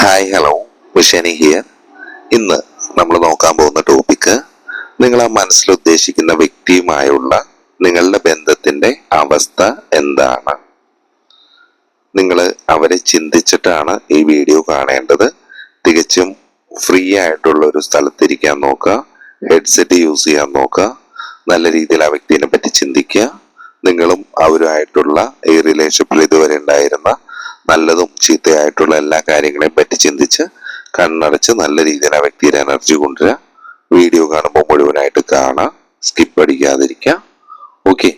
Hi hello വിഷനി here ഇന്ന് നമ്മൾ നോക്കാൻ പോകുന്ന ടോപ്പിക്ക് നിങ്ങൾ ആ മനസ്സിൽ ഉദ്ദേശിക്കുന്ന വ്യക്തിയുമായുള്ള നിങ്ങളുടെ ബന്ധത്തിന്റെ അവസ്ഥ എന്താണ്? നിങ്ങൾ അവരെ ചിന്തിച്ചിട്ടാണ് ഈ വീഡിയോ കാണേണ്ടത്. തികച്ചും ഫ്രീ ആയിട്ടുള്ള ഒരു സ്ഥലത്തിരിക്കാൻ നോക്കുക. ഹെഡ്സെറ്റ് യൂസ് ചെയ്യാൻ നോക്കുക. നല്ല രീതിയിൽ ആ വ്യക്തിനെ പറ്റി ചിന്തിക്കുക. നിങ്ങളും അവരുമായിട്ടുള്ള ഈ റിലേഷൻഷിപ്പിൽ ഇതുവരെ ഉണ്ടായിരുന്ന നല്ലതും ചീത്തയായിട്ടുള്ള എല്ലാ കാര്യങ്ങളെയും പറ്റി ചിന്തിച്ച് കണ്ണടച്ച് നല്ല രീതിയിൽ ആ വ്യക്തിയുടെ എനർജി കൊണ്ടുവരിക വീഡിയോ കാണുമ്പോൾ മുഴുവനായിട്ട് കാണാം. സ്കിപ്പ് അടിക്കാതിരിക്കുക ഓക്കെ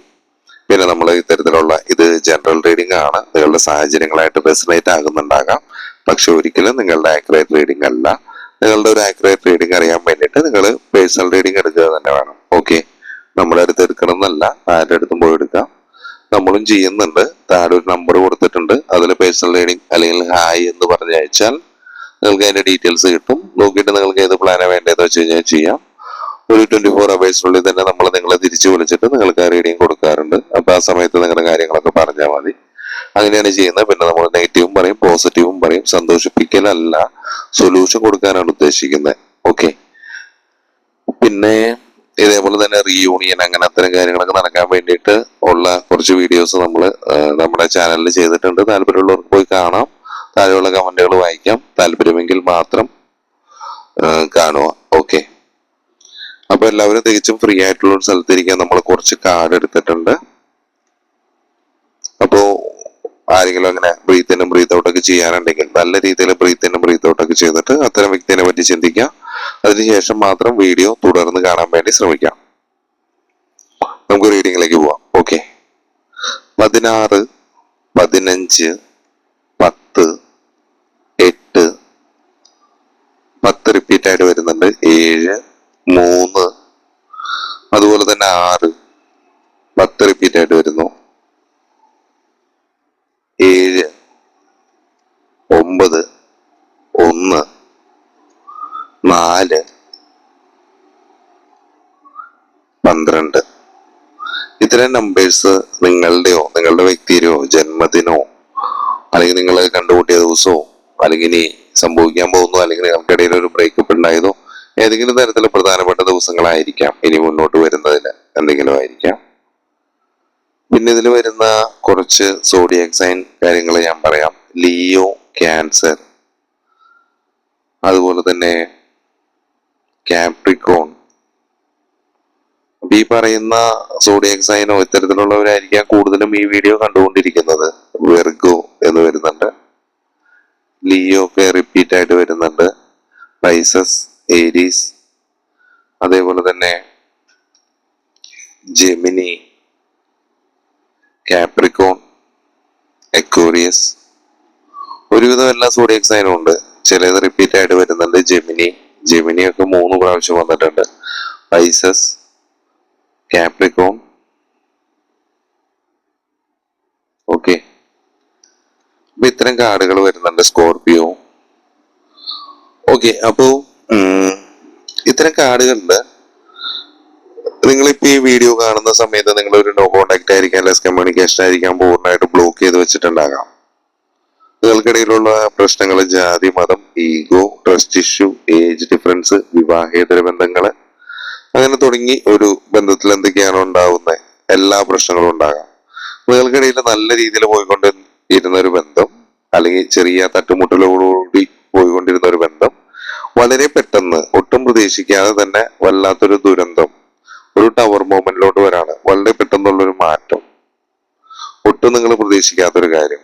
പിന്നെ നമ്മൾ ഇത്തരത്തിലുള്ള ഇത് ജനറൽ റീഡിംഗ് ആണ്. നിങ്ങളുടെ സാഹചര്യങ്ങളായിട്ട് റെസിനേറ്റ് ആകുന്നുണ്ടാകാം. പക്ഷെ ഒരിക്കലും നിങ്ങളുടെ ആക്യുറേറ്റ് റീഡിംഗ് അല്ല. നിങ്ങളുടെ ഒരു ആക്യുറേറ്റ് റീഡിംഗ് അറിയാൻ വേണ്ടിയിട്ട് നിങ്ങൾ പേഴ്സണൽ റീഡിംഗ് എടുക്കുക തന്നെ വേണം. ഓക്കെ നമ്മുടെ അടുത്ത് എടുക്കണം എന്നല്ല. ആരുടെ അടുത്തും പോയി എടുക്കാം. നമ്മളും ചെയ്യുന്നുണ്ട്. താഴെ ഒരു നമ്പർ കൊടുത്തിട്ടുണ്ട്. അതിൽ പേഴ്സണൽ ലേണിംഗ് അല്ലെങ്കിൽ ഹായ് എന്ന് പറഞ്ഞ് അയച്ചാൽ നിങ്ങൾക്ക് അതിന്റെ ഡീറ്റെയിൽസ് കിട്ടും. നോക്കിയിട്ട് നിങ്ങൾക്ക് ഏത് പ്ലാനാണ് വേണ്ടതെന്ന് വെച്ച് കഴിഞ്ഞാൽ ചെയ്യാം. ഒരു ട്വന്റി ഫോർ അവേഴ്സിനുള്ളിൽ തന്നെ നമ്മൾ നിങ്ങളെ തിരിച്ചു വിളിച്ചിട്ട് നിങ്ങൾക്ക് ആ റീഡിങ് കൊടുക്കാറുണ്ട്. അപ്പൊ ആ സമയത്ത് നിങ്ങളുടെ കാര്യങ്ങളൊക്കെ പറഞ്ഞാൽ മതി. അങ്ങനെയാണ് ചെയ്യുന്നത്. പിന്നെ നമ്മൾ നെഗറ്റീവും പറയും പോസിറ്റീവും പറയും. സന്തോഷിപ്പിക്കലല്ല. സൊല്യൂഷൻ കൊടുക്കാനാണ് ഉദ്ദേശിക്കുന്നത് ഓക്കെ പിന്നെ ഇതേപോലെ തന്നെ റീയൂണിയൻ അങ്ങനെ അത്തരം കാര്യങ്ങളൊക്കെ നടക്കാൻ വേണ്ടിയിട്ട് ഉള്ള കുറച്ച് വീഡിയോസ് നമ്മൾ നമ്മുടെ ചാനലിൽ ചെയ്തിട്ടുണ്ട്. താല്പര്യമുള്ളവർക്ക് പോയി കാണാം. താഴെയുള്ള കമന്റുകൾ വായിക്കാം. താല്പര്യമെങ്കിൽ മാത്രം കാണുക. ഓക്കെ അപ്പൊ എല്ലാവരും തികച്ചും ഫ്രീ ആയിട്ടുള്ള ഒരു സ്ഥലത്തിരിക്കാൻ നമ്മൾ കുറച്ച് കാർഡ് എടുത്തിട്ടുണ്ട്. അപ്പോ ആരെങ്കിലും അങ്ങനെ ബ്രീത്ത് ഇനും ബ്രീത്ത് ഔട്ട് ഒക്കെ ചെയ്യാനുണ്ടെങ്കിൽ നല്ല രീതിയിൽ ബ്രീത്ത് ഇനും ബ്രീത്ത് ഔട്ട് ഒക്കെ ചെയ്തിട്ട് അത്തരം വ്യക്തിനെ പറ്റി ചിന്തിക്കാം അതിനുശേഷം മാത്രം വീഡിയോ തുടർന്ന് കാണാൻ വേണ്ടി ശ്രമിക്കാം. നമുക്ക് റീഡിങ്ങിലേക്ക് പോവാം. ഓക്കെ പതിനാറ് പതിനഞ്ച് പത്ത് എട്ട് പത്ത് റിപ്പീറ്റ് ആയിട്ട് വരുന്നുണ്ട്. ഏഴ് മൂന്ന് അതുപോലെ തന്നെ ആറ് പത്ത് റിപ്പീറ്റ് ആയിട്ട് വരുന്നു ഏഴ് ഒമ്പത് ഒന്ന് നാല് പന്ത്രണ്ട്. ഇത്തരം നമ്പേഴ്സ് നിങ്ങളുടെയോ നിങ്ങളുടെ വ്യക്തിയുടെയോ ജന്മദിനമോ അല്ലെങ്കിൽ നിങ്ങൾ കണ്ടുകൂട്ടിയ ദിവസമോ അല്ലെങ്കിൽ ഇനി സംഭവിക്കാൻ പോകുന്നു അല്ലെങ്കിൽ നിങ്ങൾക്കിടയിൽ ഒരു ബ്രേക്കപ്പ് ഉണ്ടായതോ ഏതെങ്കിലും തരത്തിൽ പ്രധാനപ്പെട്ട ദിവസങ്ങളായിരിക്കാം ഇനി മുന്നോട്ട് വരുന്നതിന് എന്തെങ്കിലും ആയിരിക്കാം. പിന്നെ ഇതിൽ വരുന്ന കുറച്ച് സോഡിയക് സൈൻ കാര്യങ്ങൾ ഞാൻ പറയാം. Leo Cancer. അതുപോലെ തന്നെ ക്യാപ്രിക്കോൺ അപ്പൊ ഈ പറയുന്ന സോഡിയക് സൈനോ ഇത്തരത്തിലുള്ളവരായിരിക്കാം കൂടുതലും ഈ വീഡിയോ കണ്ടുകൊണ്ടിരിക്കുന്നത്. വെർഗോ എന്ന് വരുന്നുണ്ട്. ലിയോ ഒക്കെ റിപ്പീറ്റ് ആയിട്ട് വരുന്നുണ്ട്. പൈസസ് ഏരീസ് അതേപോലെ തന്നെ ജെമിനി കാപ്രിക്കോൺ എക്കോറിയസ് ഒരുവിധം എല്ലാ സോഡിയക് സൈനും ഉണ്ട്. ചിലത് റിപ്പീറ്റ് ആയിട്ട് വരുന്നുണ്ട്. ജെമിനി ജെമിനി ഒക്കെ മൂന്ന് പ്രാവശ്യം വന്നിട്ടുണ്ട്. പൈസസ് കാപ്രിക്കോൺ ഓക്കെ അപ്പൊ ഇത്തരം കാർഡുകൾ വരുന്നുണ്ട് സ്കോർപിയോ ഓക്കെ അപ്പോ ഉം, ഇത്തരം കാർഡുകളിൽ നിങ്ങളിപ്പോ ഈ വീഡിയോ കാണുന്ന സമയത്ത് നിങ്ങൾ ഒരു നോ കോണ്ടാക്ട് ആയിരിക്കാം ലെസ് കമ്മ്യൂണിക്കേഷൻ ആയിരിക്കാം പൂർണമായിട്ട് ബ്ലോക്ക് ചെയ്ത് വെച്ചിട്ടുണ്ടാകാം. നിങ്ങൾക്കിടയിലുള്ള പ്രശ്നങ്ങൾ ജാതി മതം ego trust issue age difference വിവാഹേതര ബന്ധങ്ങൾ അങ്ങനെ തുടങ്ങി ഒരു ബന്ധത്തിൽ എന്തൊക്കെയാണ് ഉണ്ടാവുന്നത് എല്ലാ പ്രശ്നങ്ങളും ഉണ്ടാകാം. നിങ്ങൾക്കിടയിൽ നല്ല രീതിയിൽ പോയിക്കൊണ്ട് ഇരുന്ന ഒരു ബന്ധം അല്ലെങ്കിൽ ചെറിയ തട്ടുമുട്ടലോടുകൂടി പോയിക്കൊണ്ടിരുന്ന ഒരു ബന്ധം വളരെ പെട്ടെന്ന് ഒട്ടും പ്രതീക്ഷിക്കാതെ തന്നെ വല്ലാത്തൊരു ദുരന്തം ഒരു ടവർ മൂമെന്റിലോട്ട് വരാണ്. വളരെ പെട്ടെന്നുള്ളൊരു മാറ്റം. ഒട്ടും നിങ്ങൾ പ്രതീക്ഷിക്കാത്തൊരു കാര്യം.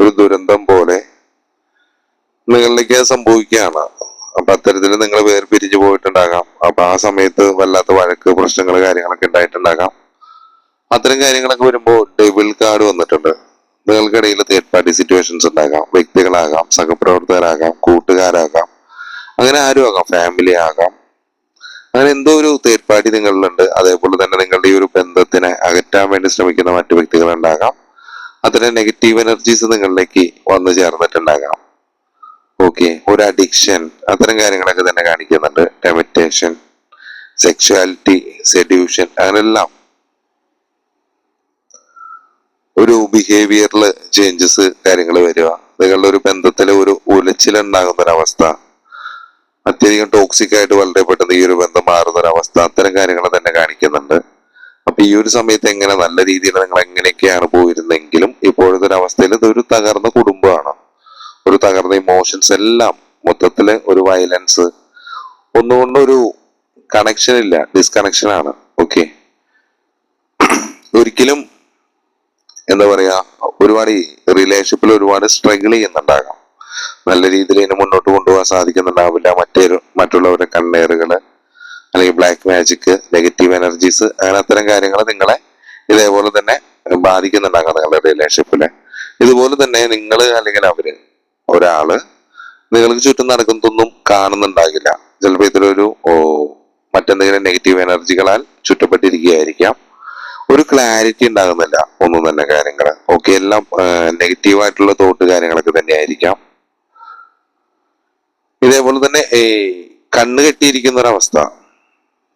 ഒരു ദുരന്തം പോലെ നിങ്ങളിലേക്ക് സംഭവിക്കുകയാണ്. അപ്പൊ അത്തരത്തിൽ നിങ്ങൾ വേർപിരിഞ്ഞു പോയിട്ടുണ്ടാകാം. അപ്പൊ ആ സമയത്ത് വല്ലാത്ത വഴക്ക് പ്രശ്നങ്ങൾ കാര്യങ്ങളൊക്കെ ഉണ്ടായിട്ടുണ്ടാകാം. അത്തരം കാര്യങ്ങളൊക്കെ വരുമ്പോൾ ഡെബിൾ കാർഡ് വന്നിട്ടുണ്ട്. നിങ്ങൾക്കിടയിൽ തേർഡ് പാർട്ടി സിറ്റുവേഷൻസ് ഉണ്ടാകാം. വ്യക്തികളാകാം സഹപ്രവർത്തകരാകാം കൂട്ടുകാരാകാം. അങ്ങനെ ആരും ആകാം ഫാമിലി ആകാം. അങ്ങനെ എന്തോ ഒരു തേർഡ് പാർട്ടി നിങ്ങളിലുണ്ട് അതേപോലെ തന്നെ നിങ്ങളുടെ ഈ ഒരു ബന്ധത്തിനെ അകറ്റാൻ വേണ്ടി ശ്രമിക്കുന്ന മറ്റു വ്യക്തികളുണ്ടാകാം. അത്തരം നെഗറ്റീവ് എനർജീസ് നിങ്ങളിലേക്ക് വന്നു ചേർന്നിട്ടുണ്ടാകാം. ഓക്കെ ഒരു അഡിക്ഷൻ അത്തരം കാര്യങ്ങളൊക്കെ തന്നെ കാണിക്കുന്നുണ്ട്. ടെമിറ്റേഷൻ സെക്ഷുവാലിറ്റി സെഡ്യൂഷൻ അങ്ങനെല്ലാം ഒരു ബിഹേവിയറിൽ ചേഞ്ചസ് കാര്യങ്ങൾ വരിക. നിങ്ങളുടെ ഒരു ബന്ധത്തിൽ ഒരു ഉലച്ചിലുണ്ടാകുന്ന ഒരവസ്ഥ അത്യധികം ടോക്സിക് ആയിട്ട് വളരെ പെട്ടെന്ന് ഈ ഒരു ബന്ധം മാറുന്ന ഒരവസ്ഥ അത്തരം കാര്യങ്ങൾ തന്നെ കാണിക്കുന്നുണ്ട്. അപ്പൊ ഈ ഒരു സമയത്ത് എങ്ങനെ നല്ല രീതിയിൽ നിങ്ങൾ എങ്ങനെയൊക്കെയാണ് പോയിരുന്നെങ്കിലും ഇപ്പോഴത്തെ ഒരു അവസ്ഥയിൽ ഇതൊരു തകർന്ന കുടുംബമാണ്. ഒരു തകർന്ന ഇമോഷൻസ് എല്ലാം മൊത്തത്തിൽ ഒരു വയലൻസ് ഒന്നുകൊണ്ടൊരു കണക്ഷൻ ഇല്ല ഡിസ്കണക്ഷൻ ആണ്. ഓക്കെ ഒരിക്കലും എന്താ പറയാ ഒരുപാട് റിലേഷൻഷിപ്പിൽ ഒരുപാട് സ്ട്രഗിൾ ചെയ്യുന്നുണ്ടാകാം. നല്ല രീതിയിൽ ഇതിനെ മുന്നോട്ട് കൊണ്ടുപോകാൻ സാധിക്കുന്നുണ്ടാവില്ല. മറ്റേ മറ്റുള്ളവരുടെ കണ്ണേറുകൾ അല്ലെങ്കിൽ ബ്ലാക്ക് മാജിക് നെഗറ്റീവ് എനർജീസ് അങ്ങനെ അത്തരം കാര്യങ്ങൾ നിങ്ങളെ ഇതേപോലെ തന്നെ ബാധിക്കുന്നുണ്ടാകാം നിങ്ങളുടെ റിലേഷൻഷിപ്പിൽ ഇതുപോലെ തന്നെ നിങ്ങൾ അല്ലെങ്കിൽ അവർ ഒരാൾ നിങ്ങൾക്ക് ചുറ്റും നടക്കുന്നതൊന്നും കാണുന്നുണ്ടാകില്ല. ചിലപ്പോൾ ഇതിലൊരു മറ്റെന്തെങ്കിലും നെഗറ്റീവ് എനർജികളാൽ ചുറ്റപ്പെട്ടിരിക്കുകയായിരിക്കാം. ഒരു ക്ലാരിറ്റി ഉണ്ടാകുന്നില്ല ഒന്നും തന്നെ കാര്യങ്ങൾ ഓക്കെ എല്ലാം നെഗറ്റീവ് ആയിട്ടുള്ള തോട്ട് കാര്യങ്ങളൊക്കെ തന്നെയായിരിക്കാം. ഇതേപോലെ തന്നെ ഈ കണ്ണ് കെട്ടിയിരിക്കുന്ന ഒരവസ്ഥ.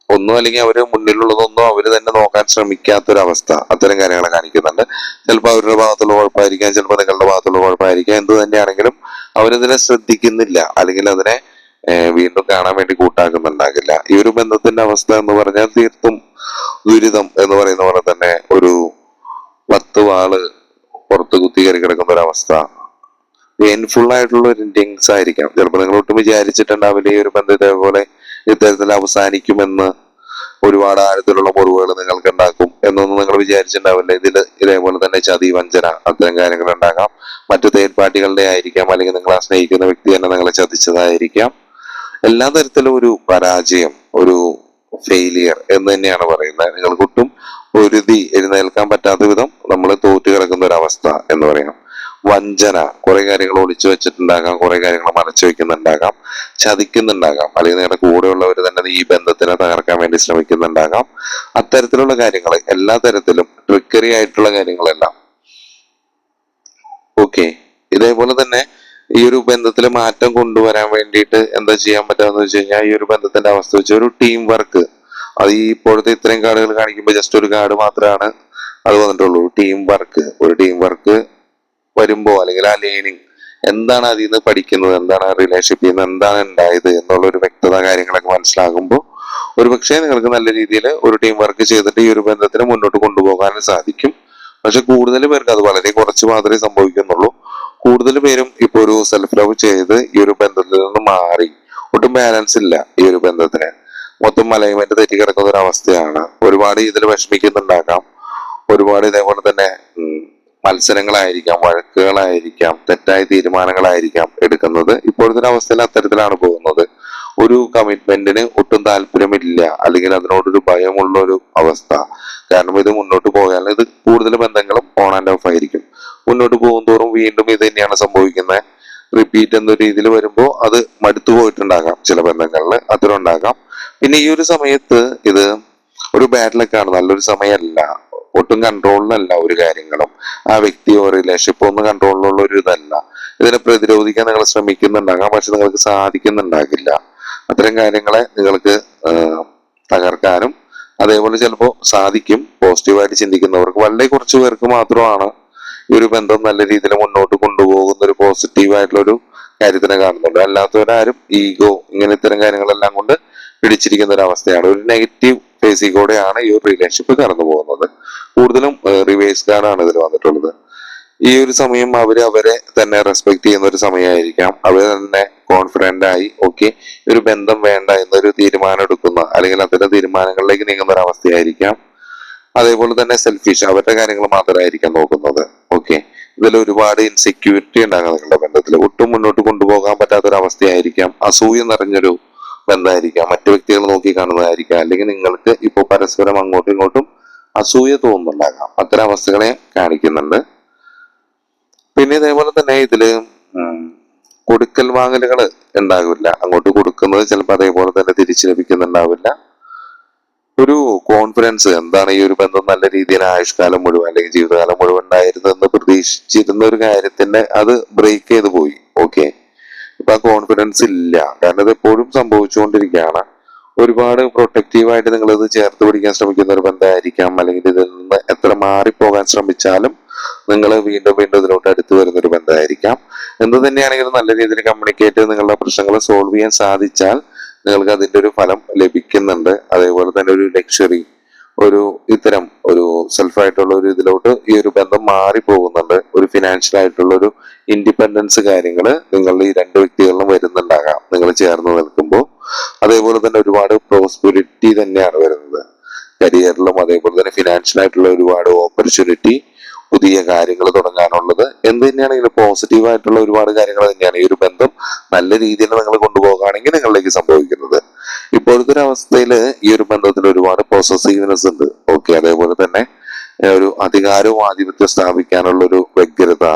ഒന്നും അല്ലെങ്കിൽ അവർ മുന്നിലുള്ളതൊന്നും അവർ തന്നെ നോക്കാൻ ശ്രമിക്കാത്തൊരവസ്ഥ അത്തരം കാര്യങ്ങൾ കാണിക്കുന്നുണ്ട്. ചിലപ്പോൾ അവരുടെ ഭാഗത്തുള്ള കുഴപ്പമായിരിക്കാം ചിലപ്പോൾ നിങ്ങളുടെ ഭാഗത്തുള്ള കുഴപ്പമായിരിക്കാം. എന്ത് തന്നെയാണെങ്കിലും അവരതിനെ ശ്രദ്ധിക്കുന്നില്ല അല്ലെങ്കിൽ അതിനെ വീണ്ടും കാണാൻ വേണ്ടി കൂട്ടാക്കുന്നുണ്ടാകില്ല. ഈ ഒരു ബന്ധത്തിന്റെ അവസ്ഥ എന്ന് പറഞ്ഞാൽ തീർത്തും ദുരിതം എന്ന് പറയുന്ന പോലെ തന്നെ ഒരു പത്ത് വാൾ പുറത്ത് കുത്തി കയറി കിടക്കുന്ന ഒരു അവസ്ഥ പെയിൻഫുൾ ആയിട്ടുള്ള ഒരു ഇൻഡിങ്സ് ആയിരിക്കാം. ചിലപ്പോൾ നിങ്ങൾ ഒട്ടും വിചാരിച്ചിട്ടുണ്ടാവില്ല ഈ ഒരു ബന്ധം ഇതേപോലെ ഇത്തരത്തിൽ അവസാനിക്കുമെന്ന് ഒരുപാട് ആഴത്തിലുള്ള മുറിവുകൾ നിങ്ങൾക്ക് ഉണ്ടാക്കും എന്നൊന്നും നിങ്ങൾ വിചാരിച്ചിട്ടുണ്ടാവില്ല. ഇതിൽ ഇതേപോലെ തന്നെ ചതി വഞ്ചന അത്തരം കാര്യങ്ങൾ ഉണ്ടാകാം. മറ്റു തേർഡ് പാർട്ടികളുടെ ആയിരിക്കാം അല്ലെങ്കിൽ നിങ്ങളെ സ്നേഹിക്കുന്ന വ്യക്തി തന്നെ നിങ്ങളെ ചതിച്ചതായിരിക്കാം. എല്ലാ തരത്തിലും ഒരു പരാജയം ഒരു ഫെയിലിയർ എന്ന് തന്നെയാണ് പറയുന്നത്. നിങ്ങൾക്കൊട്ടും ഒരുതി എഴുന്നേൽക്കാൻ പറ്റാത്ത വിധം നമ്മൾ തോറ്റു കിടക്കുന്ന ഒരു അവസ്ഥ എന്ന് പറയാം. വഞ്ചന. കുറെ കാര്യങ്ങൾ ഒളിച്ചു വെച്ചിട്ടുണ്ടാകാം കുറെ കാര്യങ്ങൾ മറച്ചു വെക്കുന്നുണ്ടാകാം ചതിക്കുന്നുണ്ടാകാം. അല്ലെങ്കിൽ നിങ്ങളുടെ കൂടെയുള്ളവർ തന്നെ ഈ ബന്ധത്തിനെ തകർക്കാൻ വേണ്ടി ശ്രമിക്കുന്നുണ്ടാകാം. അത്തരത്തിലുള്ള കാര്യങ്ങൾ എല്ലാ തരത്തിലും ട്രിക്കറി ആയിട്ടുള്ള കാര്യങ്ങളെല്ലാം. ഓക്കെ. ഇതേപോലെ തന്നെ ഈ ഒരു ബന്ധത്തിൽ മാറ്റം കൊണ്ടുവരാൻ വേണ്ടിയിട്ട് എന്താ ചെയ്യാൻ പറ്റാന്ന് വെച്ച് കഴിഞ്ഞാൽ ഈ ഒരു ബന്ധത്തിന്റെ അവസ്ഥ വെച്ച് ഒരു ടീം വർക്ക് അത് ഈ ഇപ്പോഴത്തെ ഇത്രയും കാർഡുകൾ കാണിക്കുമ്പോൾ ജസ്റ്റ് ഒരു കാർഡ് മാത്രമാണ് അത് വന്നിട്ടുള്ളൂ. ടീം വർക്ക് ഒരു ടീം വർക്ക് വരുമ്പോ അല്ലെങ്കിൽ ആ ലേണിംഗ് എന്താണ് അതിൽ നിന്ന് പഠിക്കുന്നത് എന്താണ് റിലേഷൻഷിപ്പിൽ നിന്ന് എന്താണ് ഉണ്ടായത് എന്നുള്ള ഒരു വ്യക്തത കാര്യങ്ങളൊക്കെ മനസ്സിലാകുമ്പോൾ ഒരു പക്ഷേ നിങ്ങൾക്ക് നല്ല രീതിയിൽ ഒരു ടീം വർക്ക് ചെയ്തിട്ട് ഈ ഒരു ബന്ധത്തിന് മുന്നോട്ട് കൊണ്ടുപോകാൻ സാധിക്കും. പക്ഷെ കൂടുതൽ പേർക്ക് അത് വളരെ കുറച്ച് മാത്രമേ സംഭവിക്കുന്നുള്ളൂ. കൂടുതൽ പേരും ഇപ്പൊ ഒരു സെൽഫ് ലവ് ചെയ്ത് ഈ ഒരു ബന്ധത്തിൽ നിന്ന് മാറി. ഒട്ടും ബാലൻസ് ഇല്ല ഈ ഒരു ബന്ധത്തിന്. മൊത്തം അലൈൻമെന്റ് തെറ്റി കിടക്കുന്ന ഒരു അവസ്ഥയാണ്. ഒരുപാട് ഇതിൽ വിഷമിക്കുന്നുണ്ടാകാം. ഒരുപാട് ഇതേപോലെ തന്നെ മത്സരങ്ങളായിരിക്കാം വഴക്കുകളായിരിക്കാം തെറ്റായ തീരുമാനങ്ങളായിരിക്കാം എടുക്കുന്നത്. ഇപ്പോഴത്തെ അവസ്ഥയിൽ അത്തരത്തിലാണ് പോകുന്നത്. ഒരു കമ്മിറ്റ്മെന്റിന് ഒട്ടും താല്പര്യമില്ല അല്ലെങ്കിൽ അതിനോടൊരു ഭയമുള്ള ഒരു അവസ്ഥ. കാരണം ഇത് മുന്നോട്ട് പോയാൽ ഇത് കൂടുതൽ ബന്ധങ്ങളും ഓൺ ആൻഡ് ഓഫ് ആയിരിക്കും. മുന്നോട്ട് പോകുന്തോറും വീണ്ടും ഇത് തന്നെയാണ് സംഭവിക്കുന്നത്. റിപ്പീറ്റ് എന്ന രീതിയിൽ വരുമ്പോൾ അത് മടുത്തു പോയിട്ടുണ്ടാകാം ചില ബന്ധങ്ങളിൽ അതിലുണ്ടാകാം. പിന്നെ ഈ ഒരു സമയത്ത് ഇത് ഒരു ബാഡ് ലക്കാണ് നല്ലൊരു സമയമല്ല. ഒട്ടും കൺട്രോളിലല്ല ഒരു കാര്യങ്ങളും ആ വ്യക്തിയോ റിലേഷൻഷിപ്പോ ഒന്നും കൺട്രോളിലുള്ള ഒരു ഇതല്ല. ഇതിനെ പ്രതിരോധിക്കാൻ നിങ്ങൾ ശ്രമിക്കുന്നുണ്ടാകാം പക്ഷെ നിങ്ങൾക്ക് സാധിക്കുന്നുണ്ടാകില്ല. അത്തരം കാര്യങ്ങളെ നിങ്ങൾക്ക് തകർക്കാനും അതേപോലെ ചിലപ്പോൾ സാധിക്കും പോസിറ്റീവായിട്ട് ചിന്തിക്കുന്നവർക്ക്. വളരെ കുറച്ച് പേർക്ക് മാത്രമാണ് ഈ ഒരു ബന്ധം നല്ല രീതിയിൽ മുന്നോട്ട് കൊണ്ടുപോകുന്ന ഒരു പോസിറ്റീവ് ആയിട്ടുള്ള ഒരു കാര്യത്തിനെ കാണുന്നുണ്ട് അല്ലാത്തവരാരും ഈഗോ ഇങ്ങനെ ഇത്തരം കാര്യങ്ങളെല്ലാം കൊണ്ട് പിടിച്ചിരിക്കുന്ന ഒരു അവസ്ഥയാണ്. ഒരു നെഗറ്റീവ് ഫേസിൽ കൂടെയാണ് ഈ ഒരു റിലേഷൻഷിപ്പ് കടന്നു പോകുന്നത്. കൂടുതലും റിവേഴ്സ് ഗാർഡാണ് ഇതിൽ വന്നിട്ടുള്ളത്. ഈ ഒരു സമയം അവർ അവരെ തന്നെ റെസ്പെക്ട് ചെയ്യുന്ന ഒരു സമയമായിരിക്കാം. അവർ തന്നെ കോൺഫിഡന്റ് ആയി ഓക്കെ ഒരു ബന്ധം വേണ്ട എന്നൊരു തീരുമാനം എടുക്കുന്ന അല്ലെങ്കിൽ അത്തരം തീരുമാനങ്ങളിലേക്ക് നീങ്ങുന്ന ഒരു അവസ്ഥയായിരിക്കാം അതേപോലെ തന്നെ സെൽഫിഷ് അവരുടെ കാര്യങ്ങൾ മാത്രമായിരിക്കാം നോക്കുന്നത് ഓക്കെ ഇതിൽ ഒരുപാട് ഇൻസെക്യൂരിറ്റി ഉണ്ടാകാം നിങ്ങളുടെ ബന്ധത്തിൽ ഒട്ടും മുന്നോട്ട് കൊണ്ടുപോകാൻ പറ്റാത്ത ഒരു അവസ്ഥയായിരിക്കാം അസൂയ നിറഞ്ഞൊരു ബന്ധമായിരിക്കാം. മറ്റു വ്യക്തികൾ നോക്കി കാണുന്നതായിരിക്കാം. അല്ലെങ്കിൽ നിങ്ങൾക്ക് ഇപ്പോൾ പരസ്പരം അങ്ങോട്ടും ഇങ്ങോട്ടും അസൂയ തോന്നുന്നുണ്ടാകാം. അത്തരം അവസ്ഥകളെ കാണിക്കുന്നുണ്ട്. പിന്നെ ഇതേപോലെ തന്നെ ഇതിൽ കൊടുക്കൽ വാങ്ങലുകൾ ഉണ്ടാകില്ല അങ്ങോട്ട് കൊടുക്കുന്നത് ചിലപ്പോൾ അതേപോലെ തന്നെ തിരിച്ചു ലഭിക്കുന്നുണ്ടാവില്ല. ഒരു കോൺഫിഡൻസ് എന്താണ് ഈ ഒരു ബന്ധം നല്ല രീതിയിൽ ആയുഷ്കാലം മുഴുവൻ അല്ലെങ്കിൽ ജീവിതകാലം മുഴുവൻ ഉണ്ടായിരുന്നെന്ന് പ്രതീക്ഷിച്ചിരുന്ന ഒരു കാര്യത്തിന്റെ അത് ബ്രേക്ക് ചെയ്തു പോയി. ഇപ്പൊ ആ കോൺഫിഡൻസ് ഇല്ല. കാരണം ഇത് എപ്പോഴും സംഭവിച്ചുകൊണ്ടിരിക്കുകയാണ്. ഒരുപാട് പ്രൊട്ടക്റ്റീവായിട്ട് നിങ്ങൾ ഇത് ചേർത്ത് പിടിക്കാൻ ശ്രമിക്കുന്ന ഒരു ബന്ധമായിരിക്കാം അല്ലെങ്കിൽ ഇതിൽ നിന്ന് എത്ര മാറിപ്പോകാൻ ശ്രമിച്ചാലും നിങ്ങൾ വീണ്ടും വീണ്ടും ഇതിലോട്ട് അടുത്ത് വരുന്ന ഒരു ബന്ധമായിരിക്കാം എന്ത് തന്നെയാണെങ്കിലും നല്ല രീതിയിൽ കമ്മ്യൂണിക്കേറ്റ് നിങ്ങളുടെ പ്രശ്നങ്ങൾ സോൾവ് ചെയ്യാൻ സാധിച്ചാൽ നിങ്ങൾക്ക് അതിന്റെ ഒരു ഫലം ലഭിക്കുന്നുണ്ട്. അതേപോലെ തന്നെ ഒരു ലക്ഷറി ഒരു ഇത്തരം ഒരു സെൽഫായിട്ടുള്ള ഒരു ഇതിലോട്ട് ഈ ഒരു ബന്ധം മാറി പോകുന്നുണ്ട് ഒരു ഫിനാൻഷ്യൽ ആയിട്ടുള്ള ഒരു ഇൻഡിപെൻഡൻസ് കാര്യങ്ങൾ നിങ്ങളുടെ ഈ രണ്ട് വ്യക്തികളിലും വരുന്നുണ്ടാകാം. നിങ്ങൾ ചേർന്ന് നിൽക്കുമ്പോൾ. അതേപോലെ തന്നെ ഒരുപാട് പ്രോസ്പെരിറ്റി തന്നെയാണ് വരുന്നത്. കരിയറിലും അതേപോലെ തന്നെ ഫിനാൻഷ്യൽ ആയിട്ടുള്ള ഒരുപാട് ഓപ്പർച്യൂണിറ്റി പുതിയ കാര്യങ്ങൾ തുടങ്ങാനുള്ളത് എന്ത് തന്നെയാണ് ഇതിന് പോസിറ്റീവായിട്ടുള്ള ഒരുപാട് കാര്യങ്ങൾ തന്നെയാണ് ഈ ഒരു ബന്ധം നല്ല രീതിയിൽ നിങ്ങൾ കൊണ്ടുപോകുകയാണെങ്കിൽ നിങ്ങളിലേക്ക് സംഭവിക്കുന്നത്. ഇപ്പോഴത്തെ ഒരു അവസ്ഥയിൽ ഈ ഒരു ബന്ധത്തിൽ ഒരുപാട് പോസസീവ്നെസ് ഉണ്ട്. ഓക്കെ അതേപോലെ തന്നെ ഒരു അധികാരവും ആധിപത്യം സ്ഥാപിക്കാനുള്ള ഒരു വ്യഗ്രത.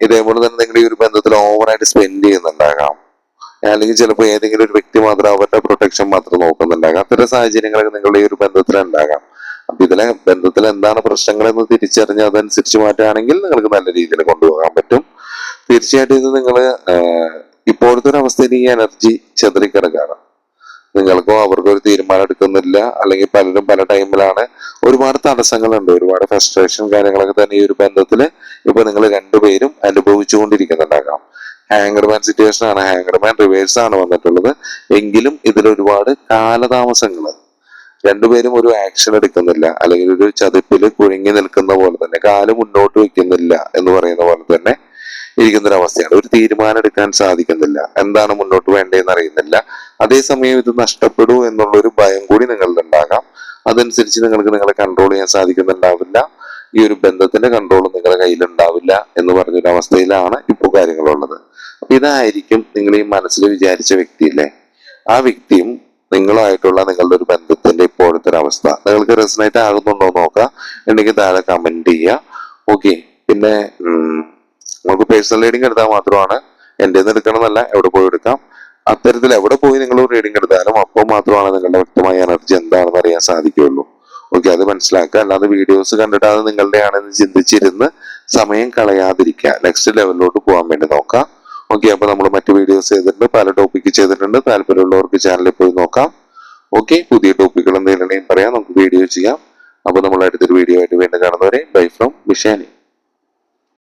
ഇതേപോലെ തന്നെ നിങ്ങൾ ഈ ഒരു ബന്ധത്തിൽ ഓവറായിട്ട് സ്പെൻഡ് ചെയ്യുന്നുണ്ടാകാം. അല്ലെങ്കിൽ ചിലപ്പോൾ ഏതെങ്കിലും ഒരു വ്യക്തി മാത്രം അവരുടെ പ്രൊട്ടക്ഷൻ മാത്രം നോക്കുന്നുണ്ടാകാം. അത്തരം സാഹചര്യങ്ങളൊക്കെ നിങ്ങളുടെ ഈ ഒരു ബന്ധത്തിൽ ഉണ്ടാകാം അപ്പൊ ഇതിലെ ബന്ധത്തിൽ എന്താണ് പ്രശ്നങ്ങൾ എന്ന് തിരിച്ചറിഞ്ഞ് അതനുസരിച്ച് മാറ്റുകയാണെങ്കിൽ നിങ്ങൾക്ക് നല്ല രീതിയിൽ കൊണ്ടുപോകാൻ പറ്റും. തീർച്ചയായിട്ടും ഇത് നിങ്ങൾ ഇപ്പോഴത്തെ ഒരു അവസ്ഥയിൽ ഈ എനർജി ചെതറിക്കിടക്കാണ് നിങ്ങൾക്കോ അവർക്കോ ഒരു തീരുമാനം എടുക്കുന്നില്ല. അല്ലെങ്കിൽ പലരും പല ടൈമിലാണ് ഒരുപാട് തടസ്സങ്ങളുണ്ട്. ഒരുപാട് ഫ്രസ്ട്രേഷൻ കാര്യങ്ങളൊക്കെ തന്നെ ഈ ഒരു ബന്ധത്തിൽ ഇപ്പൊ നിങ്ങൾ രണ്ടുപേരും അനുഭവിച്ചുകൊണ്ടിരിക്കുന്നുണ്ടാകാം. ഹാങ്കർമാൻ സിറ്റുവേഷൻ ആണ്. ഹാങ്കർമാൻ റിവേഴ്സ് ആണ് വന്നിട്ടുള്ളത്. എങ്കിലും ഇതിൽ ഒരുപാട് കാലതാമസങ്ങൾ രണ്ടുപേരും ഒരു ആക്ഷൻ എടുക്കുന്നില്ല. അല്ലെങ്കിൽ ഒരു ചതിപ്പിൽ കുഴുങ്ങി നിൽക്കുന്ന പോലെ തന്നെ കാൽ മുന്നോട്ട് വെക്കുന്നില്ല എന്ന് പറയുന്ന പോലെ തന്നെ ഇരിക്കുന്ന ഒരു അവസ്ഥയാണ് ഒരു തീരുമാനം എടുക്കാൻ സാധിക്കുന്നില്ല. എന്താണ് മുന്നോട്ട് വേണ്ടതെന്ന് അറിയുന്നില്ല. അതേസമയം ഇത് നഷ്ടപ്പെടൂ എന്നുള്ള ഒരു ഭയം കൂടി നിങ്ങളിൽ ഉണ്ടാകാം അതനുസരിച്ച് നിങ്ങൾക്ക് നിങ്ങളെ കൺട്രോൾ ചെയ്യാൻ സാധിക്കുന്നുണ്ടാവില്ല. ഈ ഒരു ബന്ധത്തിന്റെ കൺട്രോൾ നിങ്ങളുടെ കയ്യിൽ ഉണ്ടാവില്ല എന്ന് പറഞ്ഞൊരു അവസ്ഥയിലാണ് ഇപ്പോൾ കാര്യങ്ങളുള്ളത്. അപ്പൊ ഇതായിരിക്കും നിങ്ങൾ ഈ മനസ്സിൽ വിചാരിച്ച വ്യക്തിയില്ലേ ആ വ്യക്തിയും നിങ്ങളുമായിട്ടുള്ള നിങ്ങളുടെ ഒരു ബന്ധത്തിന്റെ ഇപ്പോഴത്തെ ഒരു അവസ്ഥ നിങ്ങൾക്ക് റെസനേറ്റ് ആകുന്നുണ്ടോ നോക്കാം. ഉണ്ടെങ്കിൽ താഴെ കമന്റ് ചെയ്യുക. ഓക്കെ പിന്നെ നമുക്ക് പേഴ്സണൽ റീഡിംഗ് എടുത്താൽ മാത്രമാണ് എന്റെ നിന്ന് എടുക്കണമെന്നല്ല എവിടെ പോയി എടുക്കാം? അത്തരത്തിൽ എവിടെ പോയി നിങ്ങൾ റീഡിംഗ് എടുത്താലും അപ്പോൾ മാത്രമാണ് നിങ്ങളുടെ വ്യക്തമായ എനർജി എന്താണെന്ന് അറിയാൻ സാധിക്കുകയുള്ളൂ. ഓക്കെ അത് മനസ്സിലാക്കുക. അല്ലാതെ വീഡിയോസ് കണ്ടിട്ട് അത് നിങ്ങളുടെ ആണെന്ന് ചിന്തിച്ചിരുന്ന് സമയം കളയാതിരിക്കുക. നെക്സ്റ്റ് ലെവലിലോട്ട് പോകാൻ വേണ്ടി നോക്കാം. ഓക്കെ അപ്പോൾ നമ്മൾ മറ്റു വീഡിയോസ് ചെയ്തിട്ടുണ്ട്. പല ടോപ്പിക്ക് ചെയ്തിട്ടുണ്ട്. താല്പര്യമുള്ളവർക്ക് ചാനലിൽ പോയി നോക്കാം. ഓക്കെ പുതിയ ടോപ്പിക്കുകൾ എന്തെങ്കിലും പറയാം. നമുക്ക് വീഡിയോ ചെയ്യാം. അപ്പോൾ നമ്മൾ അടുത്തൊരു വീഡിയോ ആയിട്ട് വീണ്ടും കാണുന്നവരെ ബൈ ഫ്രം മിഷാനി